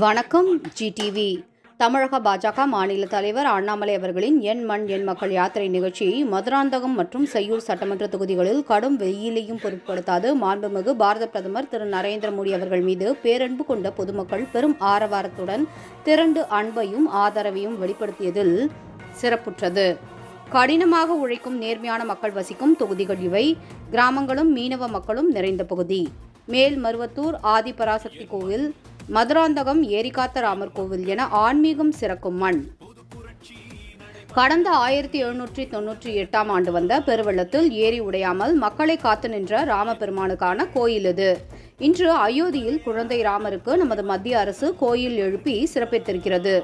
வணக்கம் ஜிடிவி தமிழக பாஜக மாநில தலைவர் அண்ணாமலை அவர்களின் என் மண் என் மக்கள் யாத்திரை நிகழ்ச்சியை மதுராந்தகம் மற்றும் செய்யூர் சட்டமன்ற தொகுதிகளில் கடும் வெயிலையும் பொருட்படுத்தாது. மாண்புமிகு பாரத பிரதமர் திரு நரேந்திர மோடி அவர்கள் மீது பேரன்பு கொண்ட பொதுமக்கள் பெரும் ஆரவாரத்துடன் திரண்டு அன்பையும் ஆதரவையும் வெளிப்படுத்தியதில் சிறப்புற்றது. கடினமாக உழைக்கும் நேர்மையான மக்கள் வசிக்கும் தொகுதிகள் இவை. கிராமங்களும் மீனவ மக்களும் நிறைந்த பகுதி. மேல் மருவத்தூர் ஆதிபராசக்தி கோவில் மதுராந்தகம் ஏரிகாத்தராமர் கோவில் என ஆன்மீகம் சிறக்கும் மண். கடந்த ஆயிரத்தி எழுநூற்றி தொன்னூற்றி எட்டாம் ஆண்டு வந்த பெருவெள்ளத்தில் ஏரி உடையாமல் மக்களை காத்து நின்ற ராமபெருமானுக்கான கோயில் இது. இன்று அயோத்தியில் குழந்தை ராமருக்கு நமது மத்திய அரசு கோயில் எழுப்பி சிறப்பித்திருக்கிறது.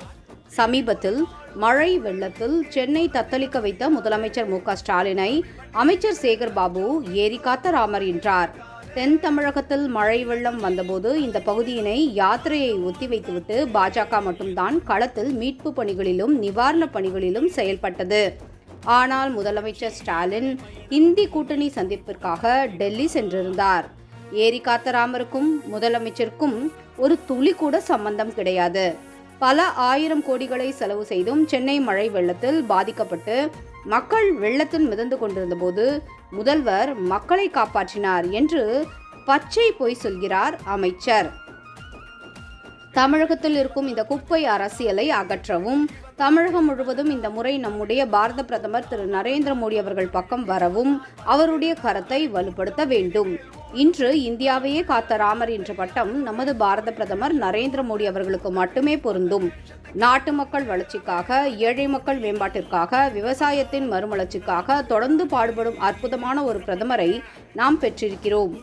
சமீபத்தில் மழை வெள்ளத்தில் சென்னை தத்தளிக்க வைத்த முதலமைச்சர் மு க ஸ்டாலினை அமைச்சர் சேகர் பாபு ஏரி காத்த ராமர் என்றார். தென் தமிழகத்தில் மழை வெள்ளம் வந்தபோது இந்த பகுதியினை யாத்திரையை ஒத்திவைத்துவிட்டு பாஜக மட்டும்தான் களத்தில் மீட்பு பணிகளிலும் நிவாரணப் பணிகளிலும் செயல்பட்டது. ஆனால் முதலமைச்சர் ஸ்டாலின் இந்தி கூட்டணி சந்திப்பிற்காக டெல்லி சென்றிருந்தார். ஏரி காத்தராமருக்கும் முதலமைச்சருக்கும் ஒரு துளி கூட சம்பந்தம் கிடையாது. பல ஆயிரம் கோடிகளை செலவு செய்தும் சென்னை மழை வெள்ளத்தில் பாதிக்கப்பட்டு மக்கள் வெள்ளத்தில் மிதந்து கொண்டிருந்தபோது முதல்வர் மக்களை காப்பாற்றினார் என்று பச்சை பொய் சொல்கிறார் அமைச்சர். தமிழகத்தில் இருக்கும் இந்த குப்பை அரசியலை அகற்றவும் தமிழகம் முழுவதும் இந்த முறை நம்முடைய பாரத பிரதமர் திரு. நரேந்திர மோடி அவர்கள் பக்கம் வரவும் அவருடைய கரத்தை வலுப்படுத்த வேண்டும். இன்று இந்தியாவையே காத்த ராமர் என்ற பட்டம் நமது பாரத பிரதமர் நரேந்திர மோடி அவர்களுக்கு மட்டுமே பொருந்தும். நாட்டு மக்கள் வளர்ச்சிக்காக ஏழை மக்கள் மேம்பாட்டிற்காக விவசாயத்தின் மறுமலர்ச்சிக்காக தொடர்ந்து பாடுபடும் அற்புதமான ஒரு பிரதமரை நாம் பெற்றிருக்கிறோம்.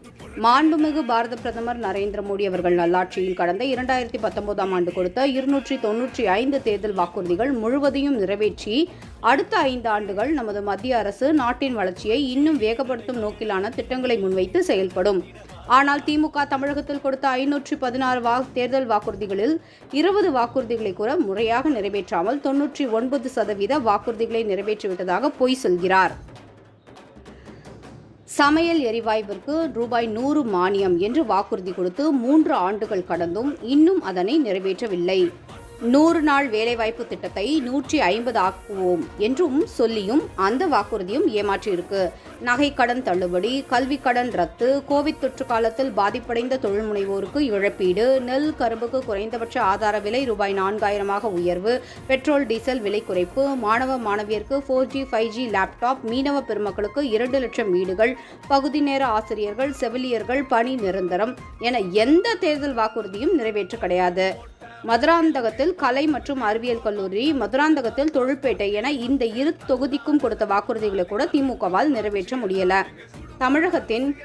மாண்புமிகு பாரத பிரதமர் நரேந்திர மோடி அவர்கள் நல்லாட்சியில் கடந்த இரண்டாயிரத்தி பத்தொன்பதாம் ஆண்டு கொடுத்த இருநூற்றி தொன்னூற்றி ஐந்து தேர்தல் வாக்குறுதிகள் முழுவதையும் நிறைவேற்றி அடுத்த ஐந்து ஆண்டுகள் நமது மத்திய அரசு நாட்டின் வளர்ச்சியை இன்னும் வேகப்படுத்தும் நோக்கிலான திட்டங்களை முன்வைத்து செயல்படும். ஆனால் திமுக தமிழகத்தில் கொடுத்த ஐநூற்றி பதினாறு வா தேர்தல் வாக்குறுதிகளில் இருபது வாக்குறுதிகளை கூட முறையாக நிறைவேற்றாமல் தொன்னூற்றி ஒன்பது சதவீத வாக்குறுதிகளை நிறைவேற்றிவிட்டதாக பொய் சொல்கிறார். சமையல் எரிவாயுவிற்கு ரூபாய் நூறு மானியம் என்று வாக்குறுதி கொடுத்து மூன்று ஆண்டுகள் கடந்தும் இன்னும் அதனை நிறைவேற்றவில்லை. நூறு நாள் வேலைவாய்ப்பு திட்டத்தை நூற்றி ஐம்பது ஆக்குவோம் என்றும் சொல்லியும் அந்த வாக்குறுதியும் ஏமாற்றியிருக்கு. நகைக்கடன் தள்ளுபடி கல்விக்கடன் ரத்து கோவிட் தொற்று காலத்தில் பாதிப்படைந்த தொழில் முனைவோருக்கு இழப்பீடு நெல் கரும்புக்கு குறைந்தபட்ச ஆதார விலை ரூபாய் நான்காயிரமாக உயர்வு பெட்ரோல் டீசல் விலை குறைப்பு மாணவ மாணவியருக்கு four G five G laptop மீனவ பெருமக்களுக்கு இரண்டு லட்சம் வீடுகள் பகுதி நேர ஆசிரியர்கள் செவிலியர்கள் பணி நிரந்தரம் என எந்த தேர்தல் வாக்குறுதியும் நிறைவேற்ற கிடையாது. மதுராந்தகத்தில் கலை மற்றும் அறிவியல் கல்லூரி மதுராந்தகத்தில் தொழிற்பேட்டை என இந்த இரு தொகுதிக்கும் கொடுத்த வாக்குறுதிகளை கூட திமுகவால் நிறைவேற்ற முடியல. தமிழகத்தின்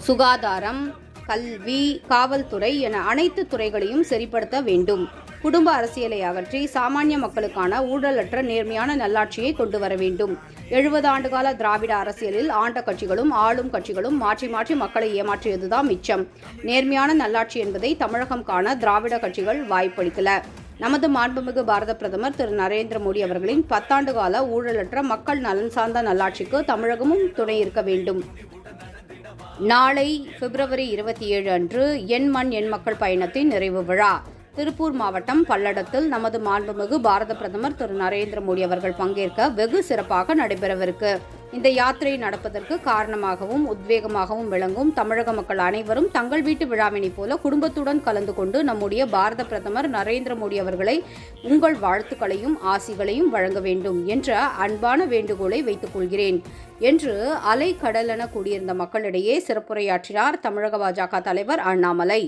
சுகாதாரம் கல்வி காவல்துறை என அனைத்து துறைகளையும் சரிப்படுத்த வேண்டும். குடும்ப அரசியலை அகற்றி சாமானிய மக்களுக்கான ஊழலற்ற நேர்மையான நல்லாட்சியை கொண்டு வர வேண்டும். எழுபது ஆண்டுகால திராவிட அரசியலில் ஆண்ட கட்சிகளும் ஆளும் கட்சிகளும் மாற்றி மாற்றி மக்களை ஏமாற்றியதுதான் மிச்சம். நேர்மையான நல்லாட்சி என்பதை தமிழகம் காண திராவிட கட்சிகள் வாய்ப்பளிக்கல நமது மாண்புமிகு பாரத பிரதமர் திரு நரேந்திர மோடி அவர்களின் பத்தாண்டு கால ஊழலற்ற மக்கள் நலன் சார்ந்த நல்லாட்சிக்கு தமிழகமும் துணை இருக்க வேண்டும். நாளை பிப்ரவரி இருபத்தி ஏழு அன்று என் மண் என் மக்கள் பயணத்தின் நிறைவு விழா. திருப்பூர் மாவட்டம் பல்லடத்தில் நமது மாண்புமிகு பாரத பிரதமர் திரு நரேந்திர மோடி அவர்கள் பங்கேற்க வெகு சிறப்பாக நடைபெறவிருக்கு. இந்த யாத்திரை நடப்பதற்கு காரணமாகவும் உத்வேகமாகவும் விளங்கும் தமிழக மக்கள் அனைவரும் தங்கள் வீட்டு விழாவினைப் போல குடும்பத்துடன் கலந்து கொண்டு நம்முடைய பாரத பிரதமர் நரேந்திர மோடி அவர்களை உங்கள் வாழ்த்துக்களையும் ஆசிகளையும் வழங்க வேண்டும் என்ற அன்பான வேண்டுகோளை வைத்துக் கொள்கிறேன். என்று அலை கடலென கூடியிருந்த மக்களிடையே சிறப்புரையாற்றினார் தமிழக பாஜக தலைவர் அண்ணாமலை.